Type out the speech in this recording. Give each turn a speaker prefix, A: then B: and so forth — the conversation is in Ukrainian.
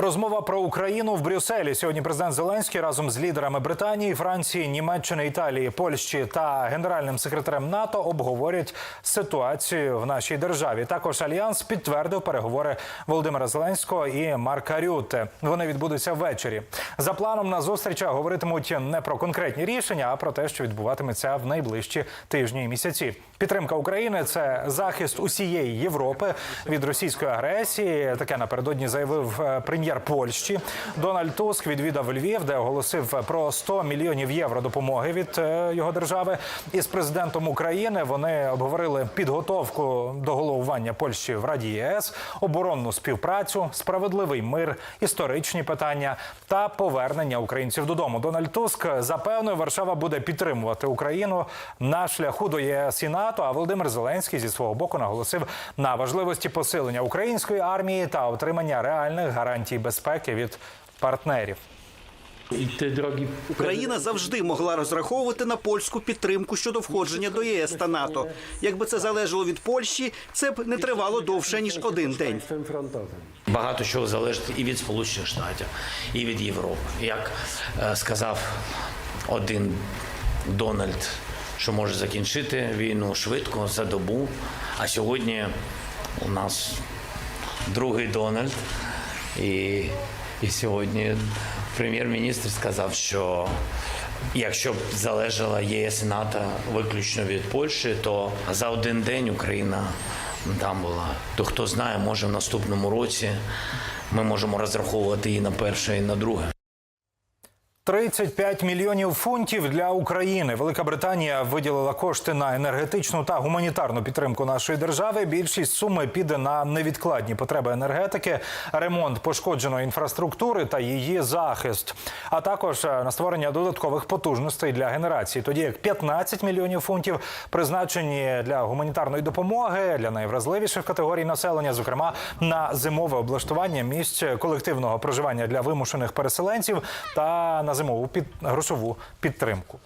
A: Розмова про Україну в Брюсселі. Сьогодні президент Зеленський разом з лідерами Британії, Франції, Німеччини, Італії, Польщі та генеральним секретарем НАТО обговорять ситуацію в нашій державі. Також альянс підтвердив переговори Володимира Зеленського і Марка Рютте. Вони відбудуться ввечері. За планом на зустрічах говоритимуть не про конкретні рішення, а про те, що відбуватиметься в найближчі тижні і місяці. Підтримка України це захист усієї Європи від російської агресії. Таке напередодні заявив е, прем'єр Польщі. Дональд Туск відвідав Львів, де оголосив про 100 мільйонів євро допомоги від е, його держави. Із президентом України вони обговорили підготовку до головування Польщі в Раді ЄС, оборонну співпрацю, справедливий мир, історичні питання та повернення українців додому. Дональд Туск запевнив, Варшава буде підтримувати Україну на шляху до ЄС і НАТО. А Володимир Зеленський зі свого боку наголосив на важливості посилення української армії та отримання реальних гарантій безпеки від партнерів.
B: Україна завжди могла розраховувати на польську підтримку щодо входження до єС та НАТО. Якби це залежало від Польщі, це б не тривало довше ніж один день.
C: Багато чого залежить і від Сполучених Штатів, і від Європи. Як е, сказав один Дональд, що може закінчити війну швидко за добу. А сьогодні у нас другий Дональд, і, і сьогодні прем'єр-міністр сказав, що якщо б залежала ЄС і НАТО виключно від Польщі, то за один день Україна там була. То хто знає, може в наступному році ми можемо розраховувати і на перше, і на друге.
A: 35 мільйонів фунтів для України. Велика Британія виділила кошти на енергетичну та гуманітарну підтримку нашої держави. Більшість суми піде на невідкладні потреби енергетики, ремонт пошкодженої інфраструктури та її захист, а також е, на створення додаткових потужностей для генерації. Тоді як 15 мільйонів фунтів призначені для гуманітарної допомоги для найвразливіших категорій населення, зокрема на зимове облаштування місць колективного проживання для вимушених переселенців та на зимову під грошову підтримку.